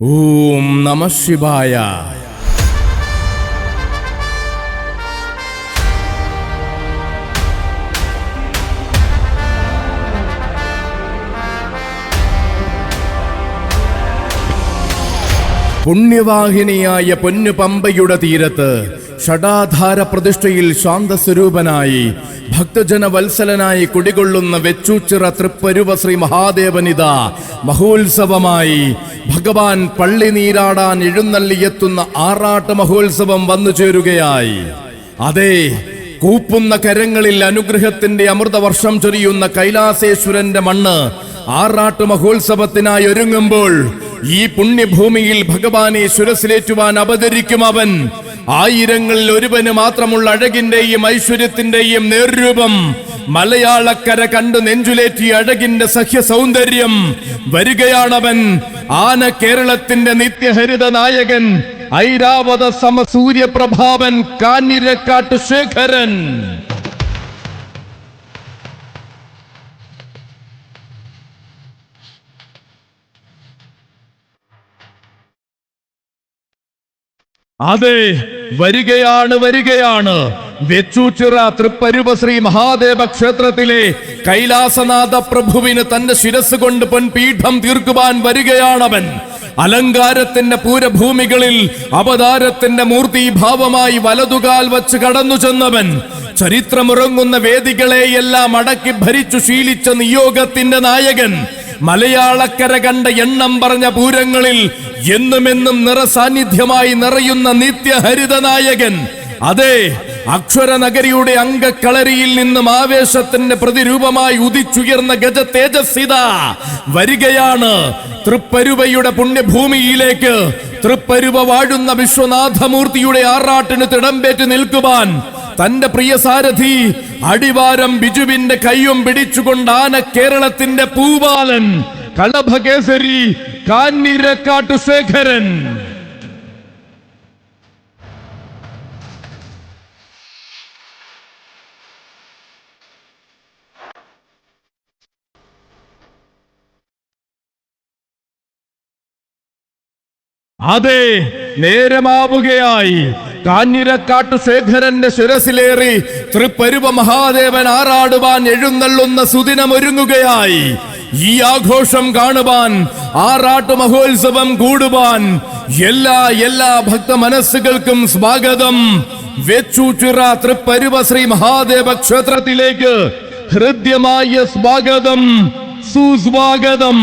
ഓം നമ ശിവായ. പുണ്യവാഹിനിയായ പൊന്നു പമ്പയുടെ തീരത്ത് ഷടാധാര പ്രതിഷ്ഠയിൽ ശാന്തസ്വരൂപനായി ഭക്തജന വത്സലനായി കുടികൊള്ളുന്ന വെച്ചൂച്ചിറ തൃപ്പരുവ ശ്രീ മഹാദേവനിത മഹോത്സവമായി ഭഗവാൻ പള്ളി നീരാടാൻ എഴുന്നള്ളിയെത്തുന്ന ആറാട്ട് മഹോത്സവം വന്നു ചേരുകയായി. അതെ കൂപ്പുന്ന കരങ്ങളിൽ അനുഗ്രഹത്തിന്റെ അമൃതവർഷം ചൊരിയുന്ന കൈലാസേശ്വരന്റെ മണ്ണ് ആറാട്ട് മഹോത്സവത്തിനായി ഒരുങ്ങുമ്പോൾ ഈ പുണ്യഭൂമിയിൽ ഭഗവാനെ സുരസിലേറ്റുവാൻ അവതരിക്കും അവൻ. ആയിരങ്ങളിൽ ഒരുവന് മാത്രമുള്ള അഴകിന്റെയും ഐശ്വര്യത്തിന്റെയും നേർരൂപം. മലയാളക്കര കണ്ടു നെഞ്ചുലേറ്റി അഴകിന്റെ സഹ്യ സൗന്ദര്യം വരികയാണവൻ. ആന കേരളത്തിന്റെ നിത്യഹരിത നായകൻ. ഐരാവത സമസൂര്യപ്രഭാവൻ കാഞ്ഞിരക്കാട്ട് ശേഖരൻ. അതെ വരികയാണ് വരികയാണ്. വെച്ചൂച്ചിറ തൃപ്പരുവ ശ്രീ മഹാദേവ ക്ഷേത്രത്തിലെ കൈലാസനാഥ പ്രഭുവിന് തന്റെ ശിരസ് കൊണ്ട് പൊൻപീഠം തീർക്കുവാൻ വരികയാണവൻ. അലങ്കാരത്തിന്റെ പൂരഭൂമികളിൽ അവതാരത്തിന്റെ മൂർത്തിഭാവമായി വലതുകാൽ വച്ച് കടന്നു ചെന്നവൻ. ചരിത്രമുറങ്ങുന്ന വേദികളെയെല്ലാം അടക്കി ഭരിച്ചു ശീലിച്ച നിയോഗത്തിന്റെ നായകൻ. മലയാളക്കര കണ്ട എണ്ണം പറഞ്ഞ പൂരങ്ങളിൽ എന്നുമെന്നും നിറസാന്നിധ്യമായി നിറയുന്ന നിത്യഹരിതനായകൻ. അതെ അക്ഷരനഗരിയുടെ അംഗക്കളരിയിൽ നിന്നും ആവേശത്തിന്റെ പ്രതിരൂപമായി ഉദിച്ചുയർന്ന ഗജ തേജസ്സിത വരികയാണ് തൃപ്പരുവയുടെ പുണ്യഭൂമിയിലേക്ക്. തൃപ്പരുവ വാഴുന്ന വിശ്വനാഥമൂർത്തിയുടെ ആറാട്ടിന് തിടമ്പേറ്റ് നിൽക്കുവാൻ തന്റെ പ്രിയ സാരഥി അടിവാരം ബിജുവിന്റെ കൈയും പിടിച്ചുകൊണ്ടാണ് കേരളത്തിന്റെ പൂവാലൻ. കളഭകേസരി കാഞ്ഞിരക്കാട്ടു ശേഖരൻ. അതെ നേരമാവുകയായി. കാഞ്ഞിരക്കാട്ടു ശേഖരന്റെ ശിരസിലേറി തൃപ്പരുവ മഹാദേവൻ ആറാടുവാൻ എഴുന്നള്ളുന്ന സുദിനം ഒരുങ്ങുകയായി. ഈ ആഘോഷം കാണുവാൻ ആറാട്ടു മഹോത്സവം കൂടുവാൻ എല്ലാ എല്ലാ ഭക്ത മനസ്സുകൾക്കും സ്വാഗതം. വെച്ചൂച്ചിറ തൃപ്പരുവ ശ്രീ മഹാദേവ ക്ഷേത്രത്തിലേക്ക് ഹൃദ്യമായ സ്വാഗതം സുസ്വാഗതം.